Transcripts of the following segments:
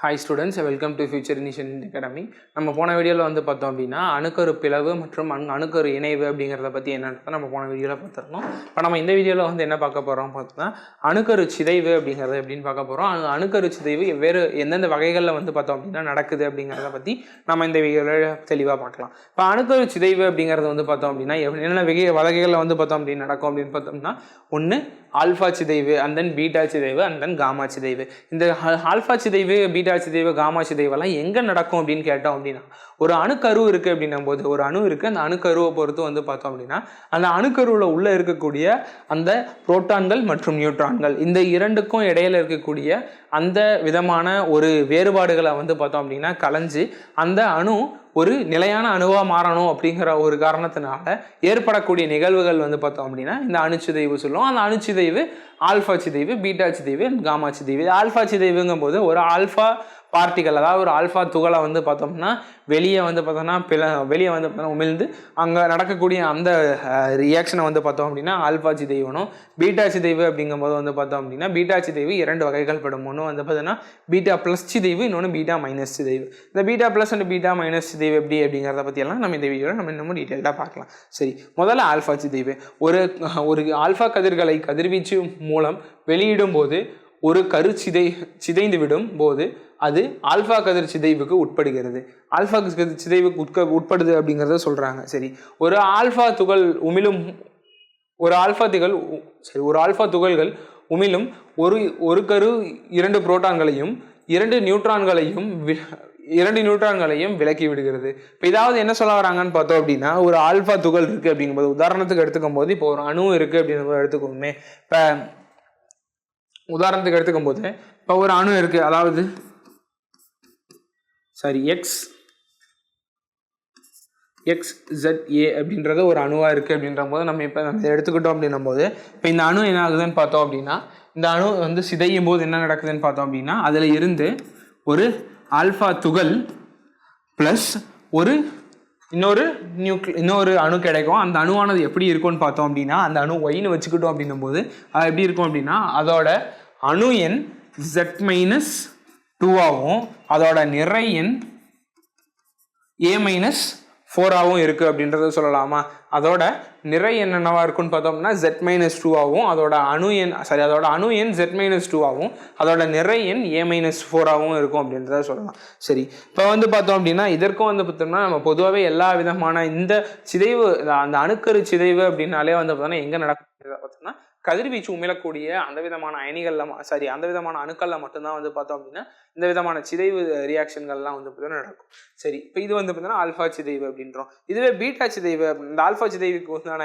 Hi students welcome to future initial academy நம்ம போன வீடியோவில் வந்து பார்த்தோம் அப்படின்னா அணுக்கரு பிளவு மற்றும் அணு அணுக்கரு இணைவு அப்படிங்கிறத பற்றி என்னன்றதை நம்ம போன வீடியோவில் பார்த்துருக்கோம் இப்போ நம்ம இந்த வீடியோவில் வந்து என்ன பார்க்க போகிறோம் பார்த்தோம்னா அணுக்கரு சிதைவு அப்படிங்கிறது எப்படின்னு பார்க்க போகிறோம் அணுக்கரு சிதைவு வெவ்வேறு எந்தெந்த வகைகளில் வந்து பார்த்தோம் அப்படின்னா நடக்குது அப்படிங்கிறத பற்றி நம்ம இந்த வீடியோவில் தெளிவாக பார்க்கலாம். இப்போ அணுக்கரு சிதைவு அப்படிங்கிறது வந்து பார்த்தோம் அப்படின்னா என்னென்ன வகை வகைகளில் வந்து பார்த்தோம் அப்படின்னு நடக்கும் அப்படின்னு பார்த்தோம்னா ஒன்று ஆல்ஃபா சிதைவு அண்ட் தென் பீட்டா சிதைவு அண்ட் தென் காமா சிதைவு. இந்த ஆல்ஃபா சிதைவு பீட்டா சிதைவு காமா தெய்வம்லாம் எங்கே நடக்கும் அப்படின்னு கேட்டோம் அப்படின்னா ஒரு அணுக்கரு இருக்குது அப்படின்னும் போது ஒரு அணு இருக்குது அந்த அணுக்கருவை பொறுத்து வந்து பார்த்தோம் அப்படின்னா அந்த அணுக்கருவில் உள்ளே இருக்கக்கூடிய அந்த புரோட்டான்கள் மற்றும் நியூட்ரான்கள் இந்த இரண்டுக்கும் இடையில இருக்கக்கூடிய அந்த விதமான ஒரு வேறுபாடுகளை வந்து பார்த்தோம் அப்படின்னா கலைஞ்சு அந்த அணு ஒரு நிலையான அணுவாக மாறணும் அப்படிங்கிற ஒரு காரணத்தினால ஏற்படக்கூடிய நிகழ்வுகள் வந்து பார்த்தோம் அப்படின்னா இந்த அணுச்சிதைவு சொல்லுவோம். அந்த அணுச்சிதைவு ஆல்ஃபா சிதைவு பீட்டா சிதைவு காமா சிதைவு. ஆல்ஃபா சிதைவுங்கும் போது ஒரு ஆல்ஃபா பார்ட்டிகள் அதாவது ஒரு ஆல்ஃபா துகளை வந்து பார்த்தோம்னா வெளியே வந்து பார்த்தோம்னா பிள வெளியே வந்து பார்த்தோம்னா உமிழ்ந்து அங்கே நடக்கக்கூடிய அந்த ரியாக்ஷனை வந்து பார்த்தோம் அப்படின்னா ஆல்ஃபா சிதைவனும் பீட்டா சிதைவு அப்படிங்கும்போது வந்து பார்த்தோம் அப்படின்னா பீட்டா சிதைவு இரண்டு வகைகள் படும். ஒன்று வந்து பார்த்தோம்னா பீட்டா ப்ளஸ் சிதைவு இன்னொன்று பீட்டா மைனஸ் சிதைவு. இந்த beta plus and beta minus சிதைவு எப்படி அப்படிங்கிறத பற்றியெல்லாம் நம்ம இந்த வீடியோவில் நம்ம இன்னமும் டீட்டெயிலாக பார்க்கலாம். சரி முதல்ல ஆல்ஃபா சிதைவு. ஒரு ஒரு ஆல்ஃபா கதிர்களை கதிர்வீச்சு மூலம் வெளியிடும் போது ஒரு கரு சிதை சிதைந்து விடும் போது அது ஆல்ஃபா கதிர் சிதைவுக்கு உட்படுகிறது. ஆல்ஃபா கதிர் சிதைவுக்கு உட்க உட்படுது அப்படிங்கிறத சொல்கிறாங்க சரி ஒரு ஆல்ஃபா துகள் உமிழும் ஒரு ஆல்ஃபா துகள் உ- சரி ஒரு ஆல்ஃபா துகள்கள் உமிழும் ஒரு ஒரு கரு இரண்டு புரோட்டான்களையும் இரண்டு நியூட்ரான்களையும் வி- இரண்டு நியூட்ரான்களையும் விலக்கி விடுகிறது. இப்போ இதாவது என்ன சொல்ல வராங்கன்னு பார்த்தோம் அப்படின்னா ஒரு ஆல்ஃபா துகள் இருக்குது அப்படிங்கும்போது உதாரணத்துக்கு எடுத்துக்கும் போது இப்போ ஒரு அணு இருக்குது அப்படிங்கும்போது எடுத்துக்கோமே இப்போ உதாரணத்துக்கு எடுத்துக்கும் போது இப்போ ஒரு அணு இருக்குது அதாவது sorry X X Z A அப்படின்றது ஒரு அணுவாக இருக்குது அப்படின்ற போது நம்ம இப்போ நம்ம எடுத்துக்கிட்டோம் அப்படின்னும் போது இப்போ இந்த அணு என்ன ஆகுதுன்னு பார்த்தோம் அப்படின்னா இந்த அணு வந்து சிதையும் போது என்ன நடக்குதுன்னு பார்த்தோம் அப்படின்னா அதில் இருந்து ஒரு ஆல்ஃபா துகள் ப்ளஸ் ஒரு இன்னொரு நியூக்ளி இன்னொரு அணு கிடைக்கும். அந்த அணுவானது எப்படி இருக்கும்னு பார்த்தோம் அப்படின்னா அந்த அணு ஒயின்னு வச்சுக்கிட்டோம் அப்படின்னும் போது அது எப்படி இருக்கும் அப்படின்னா அதோட அணு எண் ஜெட் மைனஸ் டூவாகவும் அதோட நிறை எண் ஏ மைனஸ் ஃபோராகவும் இருக்குது அப்படின்றத சொல்லலாமா? அதோட நிறை எண் இருக்குன்னு பார்த்தோம்னா ஜெட் மைனஸ் டூவாகவும் அதோட அணு எண் சாரி அதோட அணு எண் ஜெட் மைனஸ் டூவாகவும் அதோட நிறை எண் ஏ மைனஸ் ஃபோராகவும் இருக்கும் அப்படின்றத சொல்லலாம். சரி இப்போ வந்து பார்த்தோம் அப்படின்னா இதற்கும் வந்து பார்த்தோம்னா நம்ம பொதுவாகவே எல்லா விதமான இந்த சிதைவு அந்த அணுக்கரு சிதைவு அப்படின்னாலே வந்து பார்த்தோம்னா எங்கே நடக்கும் பார்த்தோம்னா கதிர்வீச்சு உமிழக்கூடிய அந்த விதமான அயனிகளில் சாரி அந்த விதமான அணுக்களில் மட்டும்தான் வந்து பார்த்தோம் அப்படின்னா இந்த விதமான சிதைவு ரியாக்ஷன்கள்லாம் வந்து பார்த்தீங்கன்னா நடக்கும். சரி இப்போ இது வந்து பார்த்தீங்கன்னா ஆல்ஃபா சிதைவு அப்படின்றோம். இதுவே பீட்டா சிதைவு இந்த ஆல்ஃபா சிதைவுக்கு உண்டான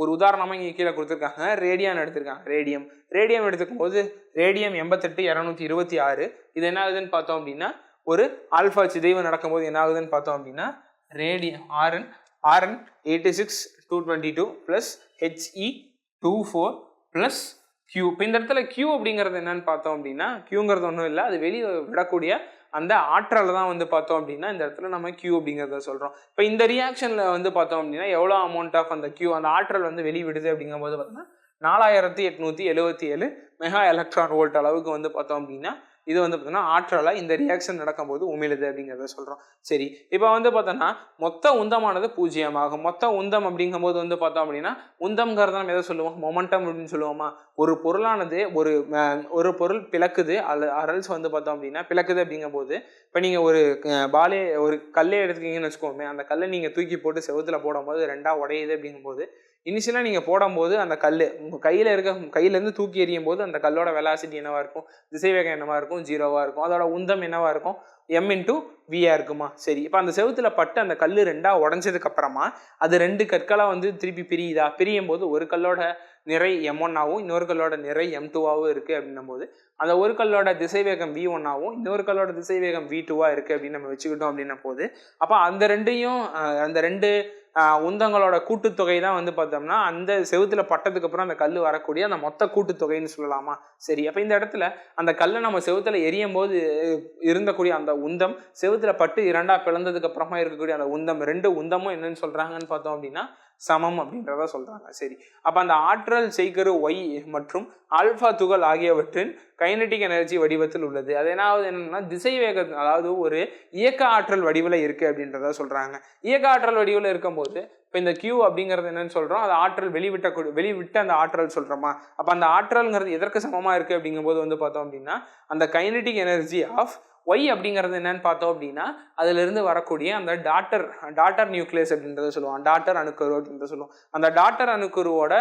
ஒரு உதாரணமாக இங்கே கீழே கொடுத்துருக்காங்க. ரேடியான் எடுத்திருக்காங்க ரேடியம் ரேடியம் எடுத்துக்கும் போது ரேடியம் எண்பத்தெட்டு இரநூத்தி இருபத்தி ஆறு. இது என்ன ஆகுதுன்னு பார்த்தோம் அப்படின்னா ஒரு ஆல்ஃபா சிதைவு நடக்கும்போது என்ன ஆகுதுன்னு பார்த்தோம் அப்படின்னா radium Rn Rn eighty six two twenty two plus He two four plus Q இப்போ இந்த இடத்துல கியூ அப்படிங்கிறது என்னன்னு பார்த்தோம் அப்படின்னா கியூங்கிறது ஒன்றும் இல்லை. அது வெளியே விடக்கூடிய அந்த ஆற்றலை தான் வந்து பார்த்தோம் அப்படின்னா இந்த இடத்துல நம்ம கியூ அப்படிங்கிறத சொல்கிறோம் இப்போ இந்த ரியாக்ஷனில் வந்து பார்த்தோம் அப்படின்னா எவ்வளோ அமௌண்ட் ஆஃப் அந்த கியூ அந்த ஆற்றல் வந்து வெளிவிடுது அப்படிங்கும்போது பார்த்தோம்னா நாலாயிரத்தி எட்நூற்றி எழுபத்தி ஏழு மெகா எலக்ட்ரான் வோல்ட் அளவுக்கு வந்து பார்த்தோம் அப்படின்னா இது வந்து பார்த்தோன்னா ஆற்றலாக இந்த ரியாக்ஷன் நடக்கும்போது உமிழுது அப்படிங்கிறத சொல்கிறோம் சரி இப்போ வந்து பார்த்தோன்னா மொத்த உந்தமானது பூஜ்ஜியமாகும். மொத்த உந்தம் அப்படிங்கும்போது வந்து பார்த்தோம் அப்படின்னா உந்தம்ங்கிறத நம்ம எதை சொல்லுவோம்? மொமெண்டம் அப்படின்னு சொல்லுவோமா? ஒரு பொருளானது ஒரு ஒரு பொருள் பிளக்குது அல்ல அரல்ஸ் வந்து பார்த்தோம் அப்படின்னா பிளக்குது அப்படிங்கும்போது இப்போ நீங்கள் ஒரு பாலே ஒரு கல்லே எடுத்துக்கிங்கன்னு வச்சுக்கோமே அந்த கல்லை நீங்கள் தூக்கி போட்டு செவுத்துல போடும்போது ரெண்டாக உடையுது அப்படிங்கும்போது இனிஷியலாக நீங்கள் போடும்போது அந்த கல் உங்கள் கையில் இருக்க கையிலேருந்து தூக்கி எறியும் போது அந்த கல்லோட வெலாசிட்டி என்னவாக இருக்கும்? திசைவேகம் என்னவாக இருக்கும்? ஜீரோவாக இருக்கும். அதோட உந்தம் என்னவாக இருக்கும்? எம் இன்ட்டு வியா இருக்குமா? சரி. இப்போ அந்த செவுத்தில் பட்டு அந்த கல் ரெண்டாக உடஞ்சதுக்கப்புறமா அது ரெண்டு கற்களாக வந்து திருப்பி பிரியுதா? பிரியும் போது ஒரு கல்லோட நிறை எம் ஒன்னாகவும் இன்னொரு கல்லோட நிறை எம் டூவாகவும் இருக்குது அப்படின்னும் போது அந்த ஒரு கல்லோட திசைவேகம் வி ஒன்னாகவும் இன்னொரு கல்லோட திசைவேகம் வி டூவாக இருக்குது அப்படின்னு நம்ம வச்சுக்கிட்டோம் அப்படின்னும் போது அப்போ அந்த ரெண்டையும் அந்த ரெண்டு உந்தங்களோட கூட்டுத்தொகை தான் வந்து பார்த்தோம்னா அந்த செவுத்துல பட்டதுக்கு அப்புறம் அந்த கல் வரக்கூடிய அந்த மொத்த கூட்டுத்தொகைன்னு சொல்லலாமா? சரி அப்போ இந்த இடத்துல அந்த கல்லை நம்ம செவுத்துல எரியும் போது இருந்தக்கூடிய அந்த உந்தம் செவுத்துல பட்டு இரண்டா பிளந்ததுக்கு அப்புறமா இருக்கக்கூடிய அந்த உந்தம் ரெண்டு உந்தமும் என்னன்னு சொல்றாங்கன்னு பார்த்தோம் அப்படின்னா சமம் அப்படின்றத சொல்றாங்க. சரி. அப்ப அந்த ஆற்றல் செய்கரு ஒய் மற்றும் ஆல்ஃபா துகள் ஆகியவற்றின் கைனட்டிக் எனர்ஜி வடிவத்தில் உள்ளது. அது என்னாவது என்னன்னா திசை வேக அதாவது ஒரு இயக்க ஆற்றல் வடிவில் இருக்கு அப்படின்றத சொல்றாங்க. இயக்க ஆற்றல் வடிவில் இருக்கும்போது இப்போ இந்த கியூ அப்படிங்கிறது என்னன்னு சொல்றோம். அது ஆற்றல் வெளிவிட்ட வெளிவிட்டு வெளிவிட்ட அந்த ஆற்றல் சொல்றோமா? அப்ப அந்த ஆற்றல்ங்கிறது எதற்கு சமமா இருக்கு அப்படிங்கும்போது வந்து பார்த்தோம் அப்படின்னா அந்த கைனட்டிக் எனர்ஜி ஆஃப் ஒய் அப்படிங்கிறது என்னன்னு பார்த்தோம் அப்படின்னா அதிலிருந்து வரக்கூடிய அந்த டாட்டர் டாட்டர் நியூக்ளியஸ் அப்படின்றத சொல்லுவோம். டாட்டர் அணுக்கரு அப்படின்றத சொல்லுவோம். அந்த டாட்டர் அணுக்கருவோட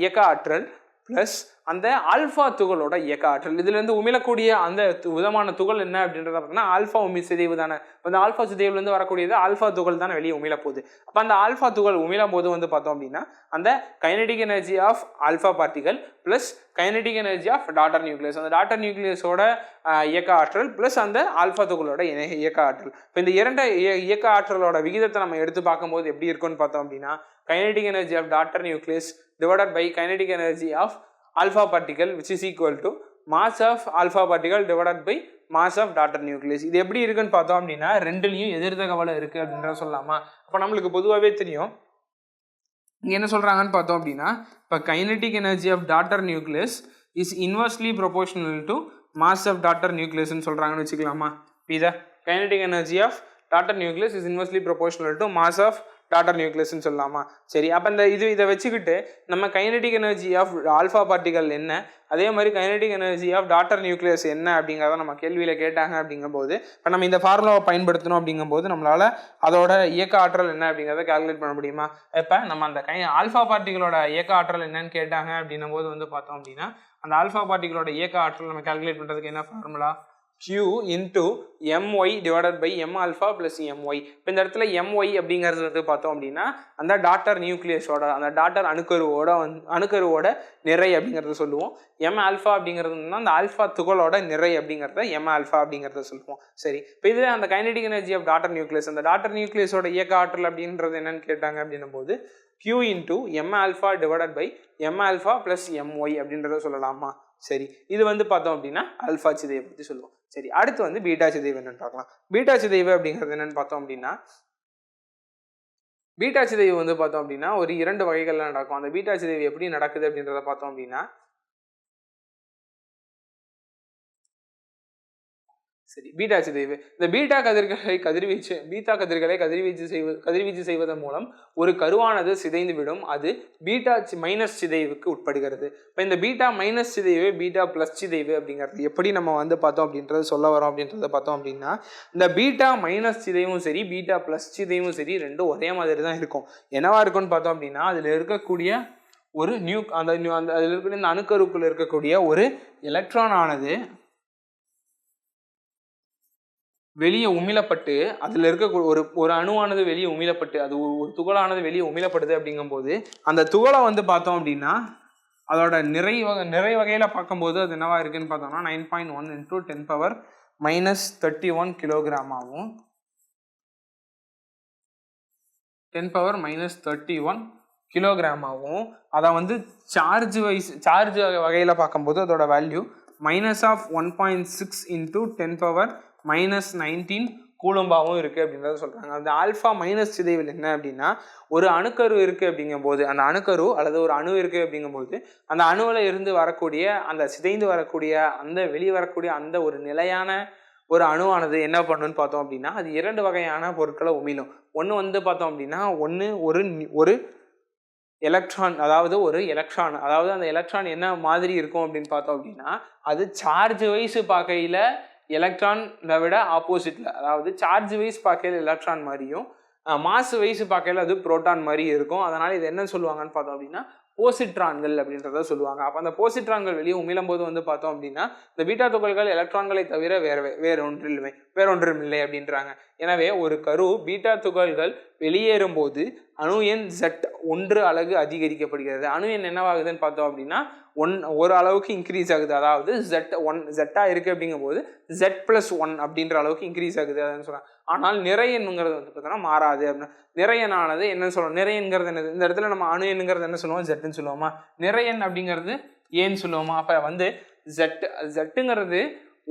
இயக்க ஆற்றல் ப்ளஸ் அந்த ஆல்ஃபா துகளோட இயக்க ஆற்றல். இதுல இருந்து உமிழக்கூடிய அந்த து- விதமான துகள் என்ன அப்படின்றத பார்த்தீங்கன்னா ஆல்ஃபா உமி சிதைவு தானே. அந்த ஆல்ஃபா சிதைவுல இருந்து வரக்கூடியது ஆல்ஃபா துகள் தானே வெளியே உமிழ போகுது அப்ப அந்த ஆல்ஃபா துகள் உமிழும் போது வந்து பார்த்தோம் அப்படின்னா அந்த kinetic energy of alpha particle plus kinetic energy of daughter nucleus அந்த டாட்டர் நியூக்ளியஸோட இயக்க ஆற்றல் ப்ளஸ் அந்த ஆல்ஃபா துகளோட இணை- இயக்க ஆற்றல். இப்போ இந்த இரண்டு இயக்க ஆற்றலோட விகிதத்தை நம்ம எடுத்து பார்க்கும்போது எப்படி இருக்கும்னு பார்த்தோம் அப்படின்னா kinetic energy of daughter nucleus divided by kinetic energy of alpha particle which is equal to mass of alpha particle divided by mass of daughter nucleus இது எப்படி இருக்குன்னு பார்த்தோம் அப்படின்னா ரெண்டுலேயும் எதிர்த்தகவலை இருக்கு அப்படின்ற சொல்லலாமா? அப்போ நம்மளுக்கு பொதுவாகவே தெரியும். இங்கே என்ன சொல்கிறாங்கன்னு பார்த்தோம் அப்படின்னா இப்போ kinetic energy of daughter nucleus is inversely proportional to mass of daughter நியூக்ளியஸ்னு சொல்கிறாங்கன்னு வச்சுக்கலாமா? இதை kinetic energy of daughter nucleus is inversely proportional to mass of daughter நியூக்ளியஸ்னு சொல்லலாமா? சரி அப்போ இந்த இது இதை வச்சுக்கிட்டு நம்ம kinetic energy of alpha particle என்ன? அதே மாதிரி kinetic energy of daughter nucleus என்ன அப்படிங்கிறத நம்ம கேள்வியில் கேட்டாங்க அப்படிங்கும்போது இப்போ நம்ம இந்த ஃபார்முலாவை பயன்படுத்தணும் அப்படிங்கும்போது நம்மளால் அதோட இயக்க ஆற்றல் என்ன அப்படிங்கிறத கால்குலேட் பண்ண முடியுமா? இப்போ நம்ம அந்த கை ஆல்ஃபா பார்ட்டிகளோட இயக்க ஆற்றல் என்னன்னு கேட்டாங்க அப்படின்னும் போது வந்து பார்த்தோம் அப்படின்னா அந்த ஆல்ஃபா பார்ட்டிகளோட இயக்க ஆற்றல் நம்ம கால்குலேட் பண்ணுறதுக்கு என்ன formula Q into MY divided by M alpha plus MY இப்போ இந்த இடத்துல எம்ஒய் அப்படிங்கிறது வந்து பார்த்தோம் அப்படின்னா அந்த டாட்டர் நியூக்ளியஸோட அந்த டாட்டர் அணுக்கருவோட வந் அணுக்கருவோட நிறை அப்படிங்கிறத சொல்லுவோம். எம் ஆல்ஃபா அப்படிங்கிறது வந்து அந்த ஆல்ஃபா துகளோட நிறை அப்படிங்கிறத எம் ஆல்ஃபா அப்படிங்கிறத சொல்லுவோம். சரி இப்போ இதில் அந்த kinetic energy of daughter nucleus அந்த டாட்டர் நியூக்ளியஸோட இயக்க ஆற்றல் அப்படின்றது என்னன்னு கேட்டாங்க அப்படின்னும் போது Q into M alpha divided by M alpha plus MY அப்படின்றத சொல்லலாமா? சரி இது வந்து பார்த்தோம் அப்படின்னா அல்ஃபா சிதைவை பற்றி சொல்லுவோம். சரி அடுத்து வந்து பீட்டா சிதைவு என்னன்னு பார்க்கலாம். பீட்டா சிதைவு அப்படிங்கிறது என்னன்னு பார்த்தோம் அப்படின்னா பீட்டா சிதைவு வந்து பார்த்தோம் அப்படின்னா ஒரு இரண்டு வகைகள்லாம் நடக்கும். அந்த பீட்டா சிதைவு எப்படி நடக்குது அப்படின்றத பார்த்தோம் அப்படின்னா சரி பீட்டா சிதைவு இந்த பீட்டா கதிர்களை கதிர்வீச்சு பீட்டா கதிர்களை கதிர்வீச்சு செய்வது கதிர்வீச்சு செய்வதன் மூலம் ஒரு கருவானது சிதைந்து விடும் அது பீட்டா மைனஸ் சிதைவுக்கு உட்படுகிறது. இப்போ இந்த பீட்டா மைனஸ் சிதைவு பீட்டா ப்ளஸ் சிதைவு அப்படிங்கிறது எப்படி நம்ம வந்து பார்த்தோம் அப்படின்றத சொல்ல வரோம் அப்படின்றத பார்த்தோம் அப்படின்னா இந்த பீட்டா மைனஸ் சிதைவும் சரி பீட்டா ப்ளஸ் சிதைவும் சரி ரெண்டும் ஒரே மாதிரி தான் இருக்கும். என்னவா இருக்கும்னு பார்த்தோம் அப்படின்னா அதில் இருக்கக்கூடிய ஒரு நியூ அந்த நியூ அந்த அதில் இருக்கக்கூடிய இந்த அணுக்கருக்குள் இருக்கக்கூடிய ஒரு எலக்ட்ரான் ஆனது வெளியே உமிழப்பட்டு அதில் இருக்க ஒரு ஒரு அணுவானது வெளியே உமிழப்பட்டு அது ஒரு துகளானது வெளியே உமிழப்படுது அப்படிங்கும்போது அந்த துகளை வந்து பார்த்தோம் அப்படின்னா அதோட நிறை வகை நிறை வகையில் பார்க்கும்போது அது என்னவா இருக்குன்னு பார்த்தோம்னா nine point one into ten power minus thirty one கிலோகிராமாகவும் ten power minus thirty one கிலோகிராமாகவும் அதை வந்து சார்ஜ் வைஸ் சார்ஜ் வகையில் பார்க்கும்போது அதோட value minus of one point six into ten power minus nineteen கூலம்பாவும் இருக்குது அப்படின்றத சொல்கிறாங்க அந்த ஆல்ஃபா மைனஸ் சிதைவில் என்ன அப்படின்னா ஒரு அணுக்கரு இருக்குது அப்படிங்கும்போது அந்த அணுக்கரு அல்லது ஒரு அணு இருக்குது அப்படிங்கும்போது அந்த அணுவில் இருந்து வரக்கூடிய அந்த சிதைந்து வரக்கூடிய அந்த வெளியே வரக்கூடிய அந்த ஒரு நிலையான ஒரு அணுவானது என்ன பண்ணுன்னு பார்த்தோம் அப்படின்னா அது இரண்டு வகையான பொருட்களை உமிழும். ஒன்று வந்து பார்த்தோம் அப்படின்னா ஒன்று ஒரு ஒரு எலக்ட்ரான் அதாவது ஒரு எலக்ட்ரான் அதாவது அந்த எலக்ட்ரான் என்ன மாதிரி இருக்கும் அப்படின்னு பார்த்தோம் அப்படின்னா அது சார்ஜ் வைஸ் பார்க்கையில் எலக்ட்ரானை விட ஆப்போசிட்டில் அதாவது சார்ஜ் வைஸ் பார்க்கையில் எலக்ட்ரான் மாதிரியும் மாசு வைஸ் பார்க்கையில் அது புரோட்டான் மாதிரி இருக்கும். அதனால் இது என்ன சொல்லுவாங்கன்னு பார்த்தோம் அப்படின்னா போசிட்ரான்கள் அப்படின்றத சொல்லுவாங்க. அப்போ அந்த போசிட்ரான்கள் வெளியே உமிழும்போது வந்து பார்த்தோம் அப்படின்னா இந்த பீட்டா துகள்கள் எலக்ட்ரான்களை தவிர வேறு வேற ஒன்றில்லை வேற ஒன்றும் இல்லை அப்படின்றாங்க. எனவே ஒரு கரு பீட்டா துகள்கள் வெளியேறும் போது அணு எண் ஜெட் ஒன்று அலகு அதிகரிக்கப்படுகிறது. அணு எண் என்னவாகுதுன்னு பார்த்தோம் அப்படின்னா ஒன் ஒரு அளவுக்கு இன்க்ரீஸ் ஆகுது. அதாவது ஜெட் ஒன் ஜெட்டாக இருக்குது அப்படிங்கும்போது ஜெட் ப்ளஸ் ஒன் அப்படின்ற அளவுக்கு இன்க்ரீஸ் ஆகுது. அதான் சொல்கிறாங்க ஆனால் நிறையன்ங்கிறது வந்து பார்த்தோன்னா மாறாது அப்படின்னா நிறையனானது என்ன சொல்லுவோம் நிறையன்கிறது என்னது? இந்த இடத்துல நம்ம அணு எண்ணுங்கிறது என்ன சொல்லுவோம்? ஜெட்டுன்னு சொல்லுவோமா? நிறையன் அப்படிங்கிறது ஏன்னு சொல்லுவோமா? அப்போ வந்து ஜெட் ஜெட்டுங்கிறது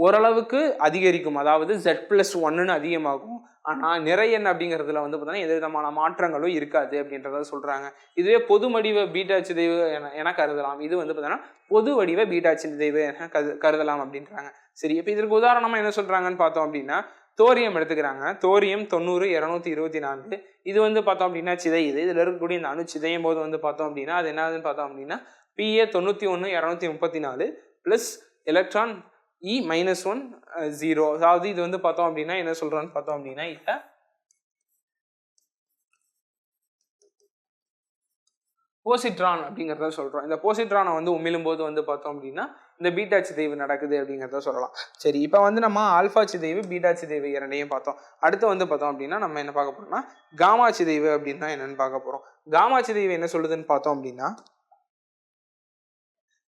ஓரளவுக்கு அதிகரிக்கும். அதாவது ஜெட் பிளஸ் ஒன்னுன்னு அதிகமாகும். ஆனால் நிறையன் அப்படிங்கிறதுல வந்து பார்த்தோன்னா எந்த விதமான மாற்றங்களும் இருக்காது அப்படின்றத சொல்கிறாங்க இதுவே பொது வடிவ பீட்டா சிதைவு என என கருதலாம். இது வந்து பார்த்தோன்னா பொது வடிவ பீட்டா சிதைவு என கரு கருதலாம் அப்படின்றாங்க. சரி இப்போ இதற்கு உதாரணமாக என்ன சொல்கிறாங்கன்னு பார்த்தோம் அப்படின்னா தோரியம் எடுத்துக்கிறாங்க. தோரியம் தொண்ணூறு இரநூத்தி இருபத்தி நான்கு. இது வந்து பார்த்தோம் அப்படின்னா சிதையுது. இதில் இருக்கக்கூடிய இந்த அணு சிதையும் போது வந்து பார்த்தோம் அப்படின்னா அது என்னதுன்னு பார்த்தோம் அப்படின்னா பிஏ தொண்ணூற்றி ஒன்று இரநூத்தி முப்பத்தி நாலு plus electron E minus one zero அதாவது இது வந்து பார்த்தோம் அப்படின்னா என்ன சொல்கிறோன்னு பார்த்தோம் அப்படின்னா இதை போசிட்ரான் அப்படிங்கிறத சொல்கிறோம் இந்த போசிட்ரானை வந்து உமிழும் போது வந்து பார்த்தோம் அப்படின்னா இந்த பீட்டா சிதைவு நடக்குது அப்படிங்கிறத சொல்லலாம். சரி இப்போ வந்து நம்ம ஆல்ஃபா சிதைவு பீட்டா சிதைவு இரண்டையும் பார்த்தோம். அடுத்து வந்து பார்த்தோம் அப்படின்னா நம்ம என்ன பார்க்க போறோம்னா காமா சிதைவு அப்படின்னா என்னன்னு பார்க்க போகிறோம் காமா சிதைவு என்ன சொல்லுதுன்னு பார்த்தோம் அப்படின்னா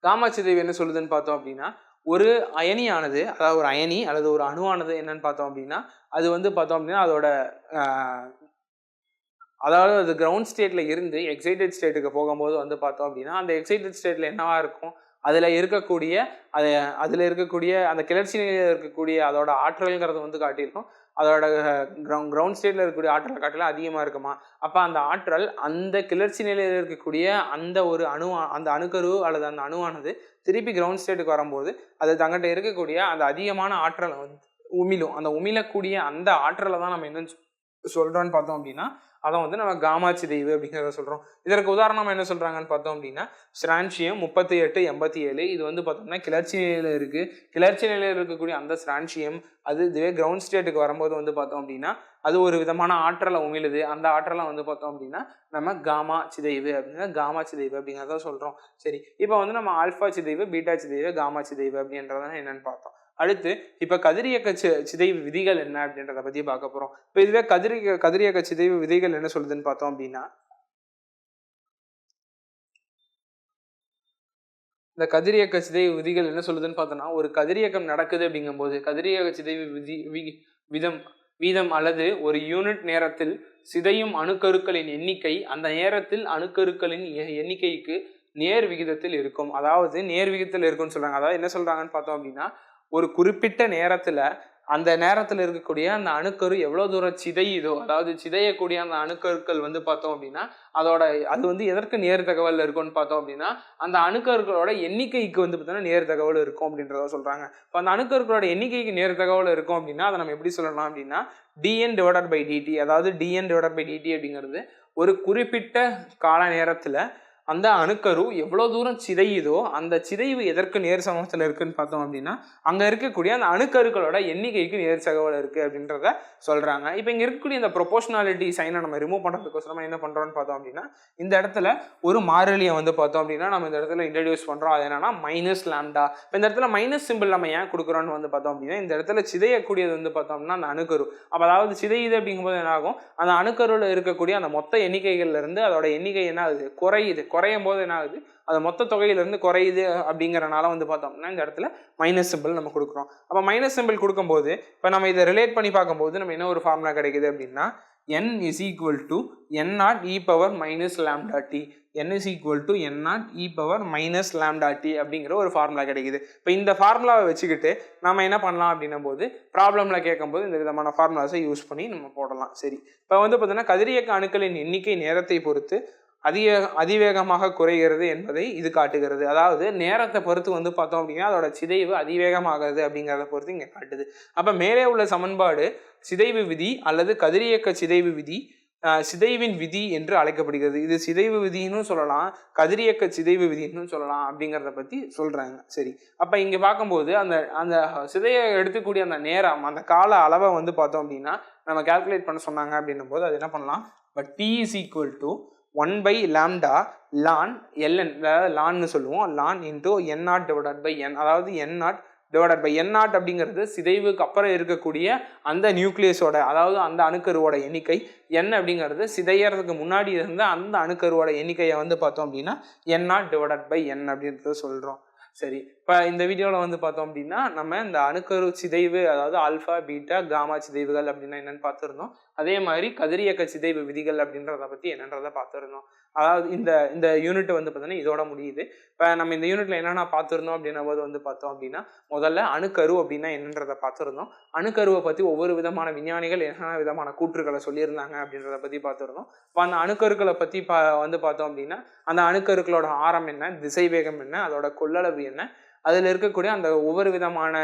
காமா சிதைவு என்ன சொல்லுதுன்னு பார்த்தோம் அப்படின்னா ஒரு அயனியானது அதாவது ஒரு அயனி அல்லது ஒரு அணுவானது என்னன்னு பார்த்தோம் அப்படின்னா அது வந்து பார்த்தோம் அப்படின்னா அதோட அதாவது அது கிரவுண்ட் ஸ்டேட்டில் இருந்து எக்ஸைட்டட் ஸ்டேட்டுக்கு போகும்போது வந்து பார்த்தோம் அப்படின்னா அந்த எக்ஸைட்டட் ஸ்டேட்டில் என்னவா இருக்கும்? அதில் இருக்கக்கூடிய அது அதில் இருக்கக்கூடிய அந்த கிளர்ச்சி நிலையில் இருக்கக்கூடிய அதோட ஆற்றல்ங்கிறது வந்து காட்டியிருக்கும். அதோட கிரவுண்ட் கிரவுண்ட் ஸ்டேட்டில் இருக்கக்கூடிய ஆற்றலை காட்டிலும் அதிகமாக இருக்குமா? அப்போ அந்த ஆற்றல் அந்த கிளர்ச்சி நிலையில் இருக்கக்கூடிய அந்த ஒரு அணு அந்த அணுக்கரு அல்லது அந்த அணுவானது திருப்பி கிரவுண்ட் ஸ்டேட்டுக்கு வரும்போது அது தங்கிட்ட இருக்கக்கூடிய அந்த அதிகமான ஆற்றலை வந்து உமிழும். அந்த உமிழக்கூடிய அந்த ஆற்றலை தான் நம்ம என்னன்னு சொல்கிறோன்னு பார்த்தோம் அப்படின்னா அதை வந்து நம்ம காமாட்சி தெய்வம் அப்படிங்கிறத சொல்கிறோம் இதற்கு உதாரணமாக என்ன சொல்கிறாங்கன்னு பார்த்தோம் அப்படின்னா ஸ்ரான்ஷியம் முப்பத்தி எட்டு எண்பத்தி ஏழு இது வந்து பார்த்தோம்னா கிளர்ச்சி நிலையில் இருக்குது கிளர்ச்சி நிலையில் இருக்கக்கூடிய அந்த ஸ்ரான்ஷியம் அது இதுவே கிரவுண்ட் ஸ்டேட்டுக்கு வரும்போது வந்து பார்த்தோம் அப்படின்னா அது ஒரு விதமான ஆற்றலை உமிழுது. அந்த ஆற்றலை வந்து பார்த்தோம் அப்படின்னா நம்ம காமா சிதைவு அப்படின்னா காமா சிதைவு அப்படிங்கிறத சொல்கிறோம் சரி இப்போ வந்து நம்ம ஆல்ஃபா சிதைவு பீட்டா சிதைவு காமா சிதைவு அப்படின்றத என்னன்னு பார்த்தோம். அடுத்து இப்போ கதிரியக்க சி சிதைவு விதிகள் என்ன அப்படின்றத பத்தி பார்க்க போறோம். இப்போ இதுவே கதிரிய கதிரியக்க சிதைவு விதிகள் என்ன சொல்லுதுன்னு பார்த்தோம் அப்படின்னா இந்த கதிரியக்க சிதைவு விதிகள் என்ன சொல்லுதுன்னு பார்த்தோம்னா ஒரு கதிரியக்கம் நடக்குது அப்படிங்கும்போது கதிரியக்க சிதைவு விதி விதம் வீதம் அல்லது ஒரு யூனிட் நேரத்தில் சிதையும் அணுக்கருக்களின் எண்ணிக்கை அந்த நேரத்தில் அணுக்கருக்களின் எ- எண்ணிக்கைக்கு நேர் விகிதத்தில் இருக்கும். அதாவது நேர் விகிதத்தில் இருக்கும்னு சொல்றாங்க. அதாவது என்ன சொல்றாங்கன்னு பார்த்தோம் அப்படின்னா ஒரு குறிப்பிட்ட நேரத்துல அந்த நேரத்தில் இருக்கக்கூடிய அந்த அணுக்கரு எவ்வளோ தூரம் சிதையுதோ அதாவது சிதையக்கூடிய அந்த அணுக்கருக்கள் வந்து பார்த்தோம் அப்படின்னா அதோட அது வந்து எதற்கு நேர் தகவல் இருக்கும்னு பார்த்தோம் அப்படின்னா அந்த அணுக்கருக்களோட எண்ணிக்கைக்கு வந்து பார்த்தோம்னா நேர் தகவல் இருக்கும் அப்படின்றத சொல்றாங்க. இப்போ அந்த அணுக்கருக்களோட எண்ணிக்கைக்கு நேர் தகவல் இருக்கும் அப்படின்னா அதை நம்ம எப்படி சொல்லலாம் அப்படின்னா டிஎன் டிவைடட் பை டிடி அதாவது டிஎன் டிவைடட் பை டிடி அப்படிங்கிறது ஒரு குறிப்பிட்ட கால நேரத்தில் அந்த அணுக்கரு எவ்வளோ தூரம் சிதையுதோ அந்த சிதைவு எதற்கு நேர் சமத்தில் இருக்குன்னு பார்த்தோம் அப்படின்னா அங்கே இருக்கக்கூடிய அந்த அணுக்கருக்களோட எண்ணிக்கைக்கு நேர் சகவல் இருக்குது அப்படின்றத சொல்கிறாங்க இப்போ இங்கே இருக்கக்கூடிய இந்த ப்ரொபோஷனாலிட்டி சைனை நம்ம ரிமூவ் பண்ணுறதுக்கோசரமா என்ன பண்ணுறோம்னு பார்த்தோம் அப்படின்னா இந்த இடத்துல ஒரு மாறிலியை வந்து பார்த்தோம் அப்படின்னா நம்ம இந்த இடத்துல இன்ட்ரடியூஸ் பண்ணுறோம் அது என்னன்னா மைனஸ் லாம்டா இப்போ இந்த இடத்துல மைனஸ் சிம்பிள் நம்ம ஏன் கொடுக்குறோன்னு வந்து பார்த்தோம் அப்படின்னா இந்த இடத்துல சிதையக்கூடியது வந்து பார்த்தோம்னா அந்த அணுக்கரு. அப்போ அதாவது சிதையுது அப்படிங்கும்போது என்ன ஆகும் அந்த அணுக்கருவில் இருக்கக்கூடிய அந்த மொத்த எண்ணிக்கைகள்லேருந்து அதோட எண்ணிக்கை என்ன? ஆகுது குறையுது. குறையும் போது என்ன ஆகுது அது மொத்த தொகையிலிருந்து குறையுது அப்படிங்கிறனால வந்து பார்த்தோம்னா இந்த இடத்துல மைனஸ் சிம்பிள் நம்ம கொடுக்குறோம். அப்போ மைனஸ் சிம்பிள் கொடுக்கும்போது இப்போ நம்ம இதை ரிலேட் பண்ணி பார்க்கும்போது நம்ம என்ன ஒரு ஃபார்முலா கிடைக்குது அப்படின்னா N is equal to N naught E power minus lambda T N is equal to N naught E power minus lambda T அப்படிங்கிற ஒரு ஃபார்முலா கிடைக்குது. இப்போ இந்த ஃபார்முலாவை வச்சுக்கிட்டு நம்ம என்ன பண்ணலாம் அப்படின்னும் போது ப்ராப்ளமில் கேட்கும்போது இந்த விதமான ஃபார்முலாஸை யூஸ் பண்ணி நம்ம போடலாம். சரி. இப்போ வந்து பார்த்தீங்கன்னா கதிரியக்க அணுக்களின் எண்ணிக்கை நேரத்தை பொறுத்து அதிக அதிவேகமாக குறைகிறது என்பதை இது காட்டுகிறது. அதாவது நேரத்தை பொறுத்து வந்து பார்த்தோம் அப்படின்னா அதோட சிதைவு அதிவேகமாகிறது அப்படிங்கிறத பொறுத்து இங்கே காட்டுது. அப்போ மேலே உள்ள சமன்பாடு சிதைவு விதி அல்லது கதிரியக்க சிதைவு விதி சிதைவின் விதி என்று அழைக்கப்படுகிறது. இது சிதைவு விதின்னு சொல்லலாம் கதிரியக்க சிதைவு விதின்னு சொல்லலாம் அப்படிங்கிறத பற்றி சொல்கிறாங்க சரி. அப்போ இங்கே பார்க்கும்போது அந்த அந்த சிதையை எடுத்துக்கூடிய அந்த நேரம் அந்த கால அளவை வந்து பார்த்தோம் அப்படின்னா நம்ம கால்குலேட் பண்ண சொன்னாங்க அப்படின்னும் போது அது என்ன பண்ணலாம்? But T is equal to one by lambda ln LN அதாவது லான்னு சொல்லுவோம். Ln into N naught divided by N அதாவது N naught divided by N naught அப்படிங்கிறது சிதைவுக்கு அப்புறம் இருக்கக்கூடிய அந்த நியூக்ளியஸோட அதாவது அந்த அணுக்கருவோட எண்ணிக்கை என் அப்படிங்கிறது சிதையறதுக்கு முன்னாடி இருந்த அந்த அணுக்கருவோட எண்ணிக்கையை வந்து பார்த்தோம் அப்படின்னா N naught divided by N அப்படின்றத சொல்கிறோம் சரி. இப்போ இந்த வீடியோவில் வந்து பார்த்தோம் அப்படின்னா நம்ம இந்த அணுக்கரு சிதைவு அதாவது ஆல்ஃபா பீட்டா காமா சிதைவுகள் அப்படின்னா என்னன்னு பார்த்துருந்தோம். அதே மாதிரி கதிரியக்க சிதைவு விதிகள் அப்படின்றத பற்றி என்னன்றதை பார்த்துருந்தோம். அதாவது இந்த இந்த யூனிட் வந்து பார்த்தோன்னா இதோட முடியுது. இப்போ நம்ம இந்த யூனிட்ல என்னென்ன பார்த்துருந்தோம் அப்படின்ன போது வந்து பார்த்தோம் அப்படின்னா முதல்ல அணுக்கரு அப்படின்னா என்னன்றதை பார்த்துருந்தோம். அணுக்கருவை பற்றி ஒவ்வொரு விதமான விஞ்ஞானிகள் என்னென்ன விதமான கூற்றுக்களை சொல்லியிருந்தாங்க அப்படின்றத பற்றி பார்த்துருந்தோம். இப்போ அந்த அணுக்கருக்களை பற்றி பா வந்து பார்த்தோம் அப்படின்னா அந்த அணுக்கருக்களோட ஆரம் என்ன திசைவேகம் என்ன அதோட கொள்ளளவு என்ன அதில் இருக்கக்கூடிய அந்த ஒவ்வொரு விதமான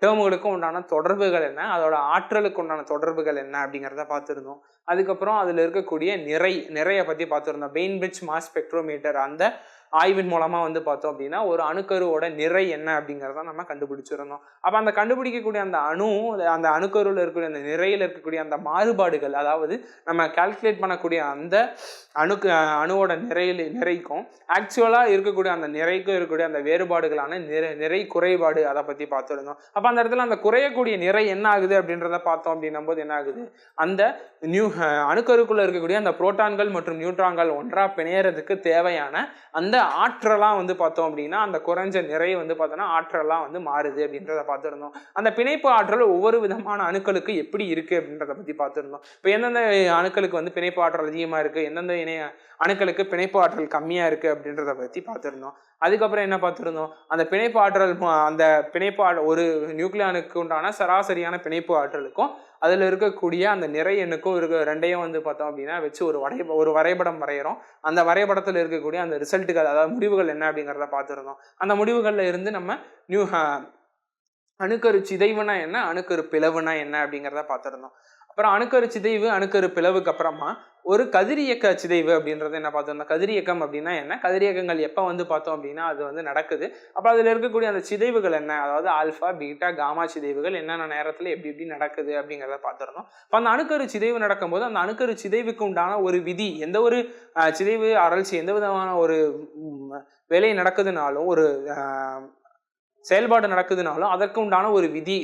டேர்முகளுக்கும் உண்டான தொடர்புகள் என்ன? அதோட ஆற்றலுக்கு உண்டான தொடர்புகள் என்ன? அப்படிங்கிறத பார்த்துருந்தோம். அதுக்கப்புறம் அதில் இருக்கக்கூடிய நிறை நிறைய பற்றி பார்த்துருந்தோம். பெயின் பிரிட்ஜ் மாஸ் ஸ்பெக்ட்ரோமீட்டர் அந்த ஆய்வின் மூலமாக வந்து பார்த்தோம் அப்படின்னா ஒரு அணுக்கருவோட நிறை என்ன அப்படிங்கிறத நம்ம கண்டுபிடிச்சிருந்தோம். அப்போ அந்த கண்டுபிடிக்கக்கூடிய அந்த அணு அந்த அணுக்கருவில் இருக்கக்கூடிய அந்த நிறையில் இருக்கக்கூடிய அந்த மாறுபாடுகள் அதாவது நம்ம கால்குலேட் பண்ணக்கூடிய அந்த அணுக்கு அணுவோட நிறையில் நிறைக்கும் ஆக்சுவலாக இருக்கக்கூடிய அந்த நிறைக்கும் இருக்கக்கூடிய அந்த வேறுபாடுகளான நிறை நிறை குறைபாடு அதை பற்றி பார்த்துருந்தோம். அப்போ அந்த இடத்துல அந்த குறையக்கூடிய நிறை என்ன ஆகுது அப்படின்றத பார்த்தோம் அப்படின்னும் போது என்ன ஆகுது? அந்த நியூ அணுக்கருக்குள்ளே இருக்கக்கூடிய அந்த புரோட்டான்கள் மற்றும் நியூட்ரான்கள் ஒன்றாக பிணையறதுக்கு தேவையான அந்த ஆற்றலாம் வந்து பார்த்தோம் அப்படின்னா அந்த குறைஞ்ச நிறை வந்து பார்த்தோன்னா ஆற்றலாம் வந்து மாறுது அப்படின்றத பார்த்துருந்தோம். அந்த பிணைப்பு ஆற்றல் ஒவ்வொரு விதமான அணுக்களுக்கு எப்படி இருக்குது அப்படின்றத பற்றி பார்த்துருந்தோம். இப்போ எந்தெந்த அணுக்களுக்கு வந்து பிணைப்பு ஆற்றல் அதிகமாக இருக்குது எந்தெந்த இணைய அணுக்களுக்கு பிணைப்பு ஆற்றல் கம்மியாக இருக்குது அப்படின்றத பற்றி பார்த்துருந்தோம். அதுக்கப்புறம் என்ன பார்த்துருந்தோம்? அந்த பிணைப்பு ஆற்றல் அந்த பிணைப்பு ஆற்றல் ஒரு நியூக்ளியானுக்கு உண்டான சராசரியான பிணைப்பு ஆற்றலுக்கும் அதில் இருக்கக்கூடிய அந்த நிறை எண்ணுக்கும் இருக்க ரெண்டையும் வந்து பார்த்தோம் அப்படின்னா வச்சு ஒரு வரை ஒரு வரைபடம் வரைகிறோம் அந்த வரைபடத்தில் இருக்கக்கூடிய அந்த ரிசல்ட்டுகள் அதாவது முடிவுகள் என்ன அப்படிங்கிறத பார்த்துருந்தோம். அந்த முடிவுகளில் இருந்து நம்ம நியூ அணுக்கரு சிதைவுனா என்ன? அணுக்கரு பிளவுனா என்ன அப்படிங்கிறத பார்த்துருந்தோம். அப்புறம் அணுக்கரு சிதைவு அணுக்கரு பிளவுக்கு அப்புறமா ஒரு கதிரியக்க சிதைவு அப்படின்றது என்ன பார்த்தோம்? கதிரியக்கம் அப்படின்னா என்ன? கதிரியக்கங்கள் எப்போ வந்து பார்த்தோம் அப்படின்னா அது வந்து நடக்குது. அப்போ அதில் இருக்கக்கூடிய அந்த சிதைவுகள் என்ன? அதாவது ஆல்ஃபா பீட்டா காமா சிதைவுகள் என்னென்ன நேரத்தில் எப்படி எப்படி நடக்குது அப்படிங்கிறத பார்த்துருந்தோம் இப்போ அந்த அணுக்கரு சிதைவு நடக்கும்போது அந்த அணுக்கரு சிதைவுக்கு உண்டான ஒரு விதி எந்த ஒரு சிதைவு அரல்சி எந்த விதமான ஒரு வேலை நடக்குதுனாலும் ஒரு செயல்பாடு நடக்குதுனாலும் அதற்கு உண்டான ஒரு விதி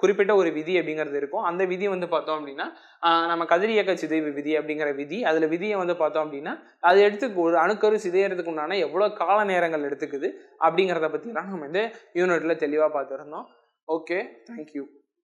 குறிப்பிட்ட ஒரு விதி அப்படிங்கிறது இருக்கும். அந்த விதி வந்து பார்த்தோம் அப்படின்னா நம்ம கதிரியக்க சிதைவு விதி அப்படிங்கிற விதி அதில் விதியை வந்து பார்த்தோம் அப்படின்னா அது எடுத்து ஒரு அணுக்கரு சிதையறதுக்கு உண்டான எவ்வளோ கால நேரங்கள் எடுத்துக்குது அப்படிங்கிறத பற்றிலாம் நம்ம வந்து யூனிட்டில் தெளிவாக பார்த்துருந்தோம். Okay thank you